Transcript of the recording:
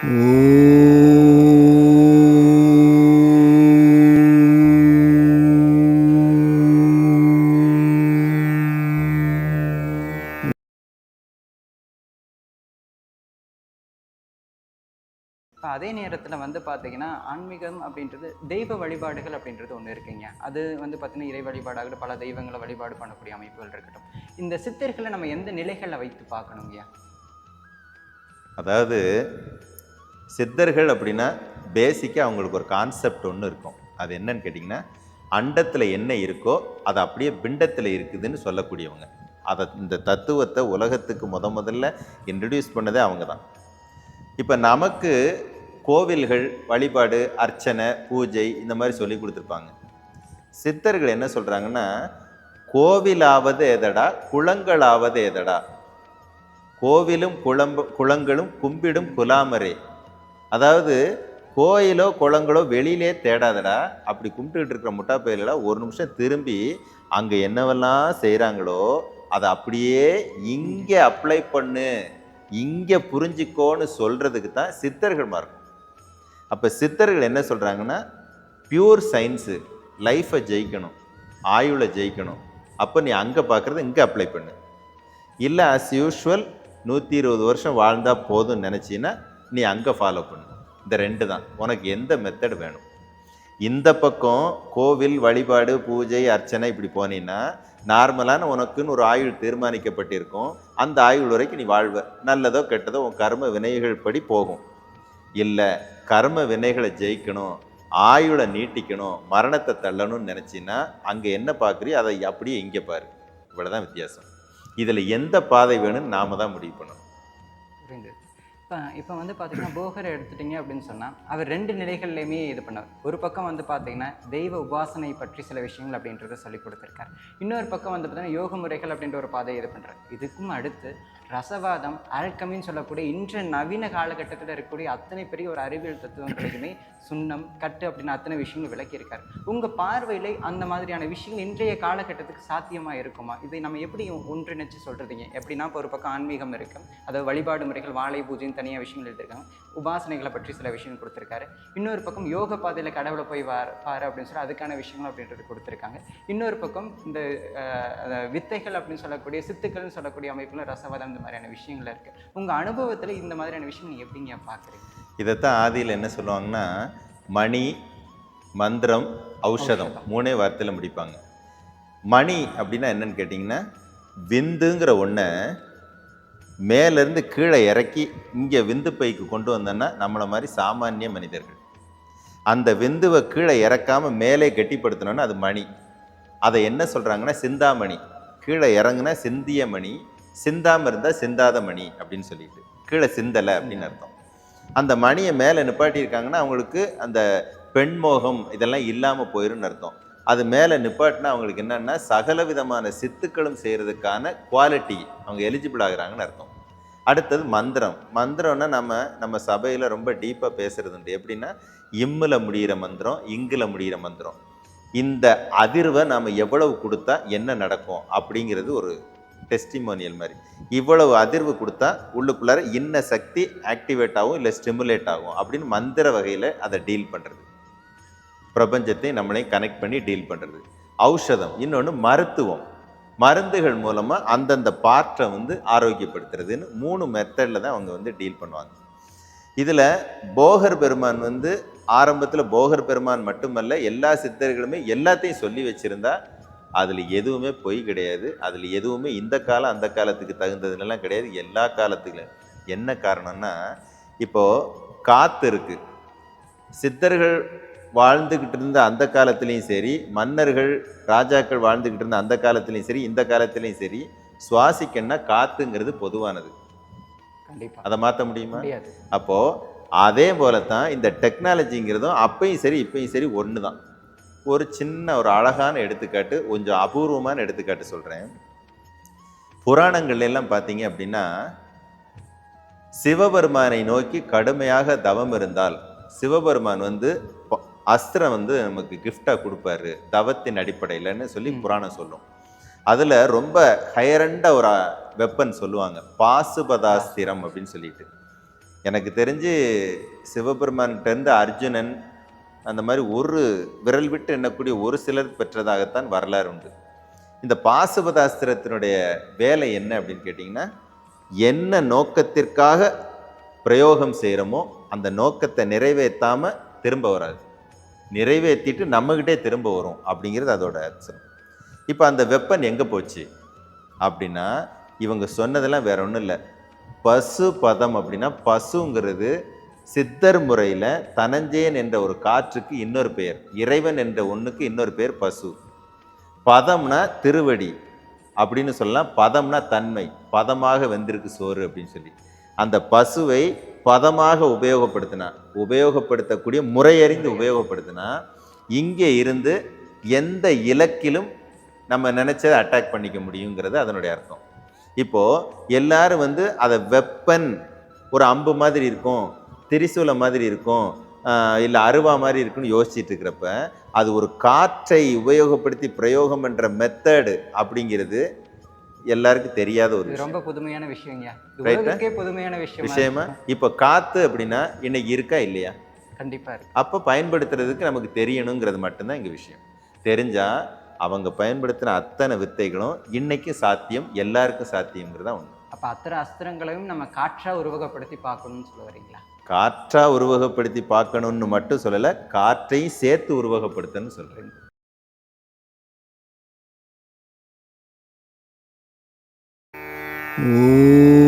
அதே நேரத்தில் வந்து பார்த்தீங்கன்னா ஆன்மீகம் அப்படின்றது தெய்வ வழிபாடுகள் அப்படின்றது ஒன்று இருக்குங்க. அது வந்து பார்த்தீங்கன்னா இறை வழிபாடாகட்டும் பல தெய்வங்களை வழிபாடு பண்ணக்கூடிய அமைப்புகள் இருக்கட்டும். இந்த சித்தர்களை நம்ம எந்த நிலைகளில் வைத்து பார்க்கணுங்கய்யா அதாவது சித்தர்கள் அப்படின்னா பேசிக்காக அவங்களுக்கு ஒரு கான்செப்ட் ஒன்று இருக்கும். அது என்னன்னு கேட்டிங்கன்னா அண்டத்தில் என்ன இருக்கோ அது அப்படியே பிண்டத்தில் இருக்குதுன்னு சொல்லக்கூடியவங்க. அதை இந்த தத்துவத்தை உலகத்துக்கு முத முதல்ல இன்ட்ரடியூஸ் பண்ணதே அவங்க தான் இப்போ நமக்கு கோவில்கள் வழிபாடு அர்ச்சனை பூஜை இந்த மாதிரி சொல்லி கொடுத்துருப்பாங்க. சித்தர்கள் என்ன சொல்கிறாங்கன்னா கோவிலாவது எதடா குளங்களாவது எதடா? கோவிலும் குளம்ப குளங்களும் கும்பிடும் குலாமரே. அதாவது கோயிலோ குளங்களோ வெளியிலே தேடாதடா. அப்படி கும்பிட்டுக்கிட்டு இருக்கிற முட்டா பயிர்களா ஒரு நிமிஷம் திரும்பி அங்கே என்னவெல்லாம் செய்கிறாங்களோ அதை அப்படியே இங்கே அப்ளை பண்ணு இங்கே புரிஞ்சிக்கோன்னு சொல்கிறதுக்கு தான் சித்தர்கள் மார்க்கும் அப்போ சித்தர்கள் என்ன சொல்கிறாங்கன்னா பியூர் சயின்ஸு லைஃப்பை ஜெயிக்கணும் ஆயுளை ஜெயிக்கணும். அப்போ நீ அங்கே பார்க்குறத இங்கே அப்ளை பண்ணு. இல்லை அஸ் யூஷுவல் நூற்றி இருபது வருஷம் வாழ்ந்தால் போதும்னு நினச்சின்னா நீ அங்கே ஃபாலோ பண்ணு. இந்த ரெண்டு தான். உனக்கு எந்த மெத்தட் வேணும்? இந்த பக்கம் கோவில் வழிபாடு பூஜை அர்ச்சனை இப்படி போனீன்னா நார்மலான உனக்குன்னு ஒரு ஆயுள் தீர்மானிக்கப்பட்டிருக்கும். அந்த ஆயுள் வரைக்கும் நீ வாழ்வ. நல்லதோ கெட்டதோ உன் கர்ம வினைகள் படி போகும். இல்லை கர்ம வினைகளை ஜெயிக்கணும் ஆயுளை நீட்டிக்கணும் மரணத்தை தள்ளணும்னு நினச்சின்னா அங்கே என்ன பார்க்குறியோ அதை அப்படியே இங்கே பாரு. இவ்வளோதான் வித்தியாசம். இதில் எந்த பாதை வேணும்னு நாம தான் முடிவு பண்ணணும். இப்போ இப்போ வந்து பார்த்தீங்கன்னா போகரை எடுத்துட்டீங்க அப்படின்னு சொன்னால் அவர் ரெண்டு நிலைகள்லையுமே இது பண்ணார். ஒரு பக்கம் வந்து பார்த்தீங்கன்னா தெய்வ உபாசனை பற்றி சில விஷயங்கள் அப்படின்றத சொல்லி கொடுத்துருக்காரு. இன்னொரு பக்கம் வந்து பார்த்தீங்கன்னா யோக முறைகள் அப்படின்ற ஒரு பாதையை இது பண்ணுறாரு இதுக்கும் அடுத்து ரசவாதம் அல்கமின்னு சொல்லக்கூடிய இன்று நவீன காலகட்டத்தில் இருக்கக்கூடிய அத்தனை பெரிய ஒரு அறிவியல் தத்துவங்களையுமே சுண்ணம் கட்டு அப்படின்னு அத்தனை விஷயங்கள் விளக்கியிருக்காரு. உங்கள் பார்வையில் அந்த மாதிரியான விஷயங்கள் இன்றைய காலகட்டத்துக்கு சாத்தியமாக இருக்குமா? இதை நம்ம எப்படி ஒன்றிணைச்சு சொல்கிறீங்க எப்படின்னா இப்போ ஒரு பக்கம் ஆன்மீகம் இருக்குது அதாவது வழிபாடு முறைகள் வாழை பூஜைன்னு தனியாக விஷயங்கள் எழுதியிருக்காங்க. உபாசனைகளை பற்றி சில விஷயங்கள் கொடுத்துருக்காரு. இன்னொரு பக்கம் யோக பாதையில் கடவுளை போய் வார் பாரு அப்படின்னு சொல்லி அதுக்கான விஷயங்கள் அப்படின்றது கொடுத்துருக்காங்க. இன்னொரு பக்கம் இந்த வித்தைகள் அப்படின்னு சொல்லக்கூடிய சித்துக்கள்னு சொல்லக்கூடிய அமைப்பில் ரசவாதம் இந்த மாதிரியான விஷயங்கள் இருக்கு. உங்கள் அனுபவத்தில் இந்த மாதிரியான விஷயம் நீங்கள் எப்படிங்க பார்க்குறீங்க இதைத்தான் ஆதியில் என்ன சொல்லுவாங்கன்னா மணி மந்திரம் ஔஷதம் மூணே வார்த்தையில் முடிப்பாங்க. மணி அப்படின்னா என்னன்னு கேட்டிங்கன்னா விந்துங்கிற ஒன்றை மேலேருந்து கீழே இறக்கி இங்கே விந்து பைக்கு கொண்டு வந்தோன்னா நம்மளை மாதிரி சாமானிய மனிதர்கள். அந்த விந்துவை கீழே இறக்காம மேலே கெட்டிப்படுத்தணும்னா அது மணி. அதை என்ன சொல்கிறாங்கன்னா சிந்தாமணி. கீழே இறங்குனா சிந்திய மணி சிந்தாம இருந்தால் சிந்தாத மணி அப்படின்னு சொல்லிட்டு. கீழே சிந்தலை அப்படின்னு அர்த்தம். அந்த மணியை மேலே நிப்பாட்டியிருக்காங்கன்னா அவங்களுக்கு அந்த பெண்மோகம் இதெல்லாம் இல்லாமல் போயிரும்னு அர்த்தம். அது மேலே நிப்பாட்டினா அவங்களுக்கு என்னன்னா சகல விதமான சித்துக்களும் செய்கிறதுக்கான குவாலிட்டி அவங்க எலிஜிபிள் ஆகுறாங்கன்னு அர்த்தம். அடுத்தது மந்திரம். மந்திரம்னா நம்ம நம்ம சபையில் ரொம்ப டீப்பாக பேசுறது உண்டு. எப்படின்னா இம்மில் முடிகிற மந்திரம் இங்கில் முடிகிற மந்திரம். இந்த அதிர்வை நாம் எவ்வளவு கொடுத்தா என்ன நடக்கும் அப்படிங்கிறது ஒரு டெஸ்டிமோனியல் மாதிரி. இவ்வளவு அதிர்வு கொடுத்தா உள்ளுக்குள்ளார இன்ன சக்தி ஆக்டிவேட் ஆகும் இல்லை ஸ்டிமுலேட் ஆகும் அப்படின்னு மந்திர வகையில் அதை டீல் பண்ணுறது பிரபஞ்சத்தை நம்மளையும் கனெக்ட் பண்ணி டீல் பண்ணுறது ஔஷதம் இன்னொன்று மருத்துவம். மருந்துகள் மூலமாக அந்தந்த பார்ட்டை வந்து ஆரோக்கியப்படுத்துறதுன்னு மூணு மெத்தடில் தான் அவங்க வந்து டீல் பண்ணுவாங்க. இதில் போகர் பெருமான் வந்து ஆரம்பத்தில் போகர் பெருமான் மட்டுமல்ல எல்லா சித்தர்களுமே எல்லாத்தையும் சொல்லி வச்சுருந்தா அதில் எதுவுமே பொய் கிடையாது. அதில் எதுவுமே இந்த காலம் அந்த காலத்துக்கு தகுந்ததுலாம் கிடையாது. எல்லா காலத்துக்கும். என்ன காரணம்னா இப்போது காற்று இருக்குது சித்தர்கள் வாழ்ந்துக்கிட்டு இருந்த அந்த காலத்துலேயும் சரி மன்னர்கள் ராஜாக்கள் வாழ்ந்துக்கிட்டு இருந்த அந்த காலத்துலேயும் சரி இந்த காலத்துலேயும் சரி சுவாசிக்கன்னா காத்துங்கிறது பொதுவானது. கண்டிப்பாக அதை மாற்ற முடியுமா? அப்போது அதே போல தான் இந்த டெக்னாலஜிங்கிறதும் அப்பையும் சரி இப்பயும் சரி ஒன்று தான் ஒரு சின்ன ஒரு அழகான எடுத்துக்காட்டு கொஞ்சம் அபூர்வமான எடுத்துக்காட்டு சொல்கிறேன் புராணங்கள்ல எல்லாம் பார்த்தீங்க அப்படின்னா சிவபெருமானை நோக்கி கடுமையாக தவம் இருந்தால் சிவபெருமான் வந்து அஸ்திரம் வந்து நமக்கு கிஃப்டாக கொடுப்பாரு தவத்தின் அடிப்படையிலன்னு சொல்லி. புராணம் சொல்லும். அதில் ரொம்ப ஹையரண்ட ஒரு வெப்பன் சொல்லுவாங்க பாசுபதாஸ்திரம் அப்படின்னு சொல்லிட்டு. எனக்கு தெரிஞ்சு சிவபெருமான்கிட்ட இருந்து அர்ஜுனன் அந்த மாதிரி ஒரு விரல் விட்டு எண்ணக்கூடிய ஒரு சிலர் பெற்றதாகத்தான் வரலாறு உண்டு. இந்த பாசுபதாஸ்திரத்தினுடைய வேலை என்ன அப்படின்னு கேட்டிங்கன்னா என்ன நோக்கத்திற்காக பிரயோகம் செய்கிறோமோ அந்த நோக்கத்தை நிறைவேற்றாமல் திரும்ப வராது. நிறைவேற்றிட்டு நம்மகிட்டே திரும்ப வரும் அப்படிங்கிறது அதோட அர்த்தம். இப்போ அந்த வெப்பன் எங்கே போச்சு? அப்படின்னா இவங்க சொன்னதெல்லாம் வேற ஒன்றும் இல்லை. பசு பதம் அப்படின்னா பசுங்கிறது சித்தர் முறையில் தனஞ்சயன் என்ற ஒரு காற்றுக்கு இன்னொரு பெயர் இறைவன் என்ற ஒன்றுக்கு இன்னொரு பெயர் பசு. பதம்னா திருவடி அப்படின்னு சொல்லலாம். பதம்னா தன்மை பதமாக வெந்திருக்கு சோறு அப்படின்னு சொல்லி. அந்த பசுவை பதமாக உபயோகப்படுத்தினா உபயோகப்படுத்தக்கூடிய முறையறிந்து உபயோகப்படுத்தினா இங்கே இருந்து எந்த இலக்கிலும் நம்ம நினச்சதை அட்டாக் பண்ணிக்க முடியுங்கிறது அதனுடைய அர்த்தம். இப்போது எல்லாரும் வந்து அதை வெப்பன் ஒரு அம்பு மாதிரி இருக்கும். திரிசூல மாதிரி இருக்கும் இல்லை அருவா மாதிரி இருக்குன்னு யோசிச்சுட்டு இருக்கிறப்ப அது ஒரு காற்றை உபயோகப்படுத்தி பிரயோகம் என்ற மெத்தடு அப்படிங்கிறது எல்லாருக்கும் தெரியாத ஒரு ரொம்ப புதுமையான விஷயங்க. புதுமையான விஷயம் விஷயமா? இப்போ காத்து அப்படின்னா இன்னைக்கு இருக்கா இல்லையா? கண்டிப்பா இருக்கு. அப்போ பயன்படுத்துறதுக்கு நமக்கு தெரியணுங்கிறது மட்டும்தான் இங்கே விஷயம். தெரிஞ்சா அவங்க பயன்படுத்தின அத்தனை வித்தைகளும் இன்னைக்கு சாத்தியம் எல்லாருக்கும் சாத்தியங்கிறதா ஒன்று அப்ப அத்தனை அஸ்திரங்களையும் நம்ம காற்றா உருவகப்படுத்தி பார்க்கணும்னு சொல்ல வரீங்களா? காற்றா உருவகப்படுத்தி பார்க்கணும்னு மட்டும் சொல்லலை காற்றையும் சேர்த்து உருவகப்படுத்தணும்னு சொல்கிறேன் ஓம்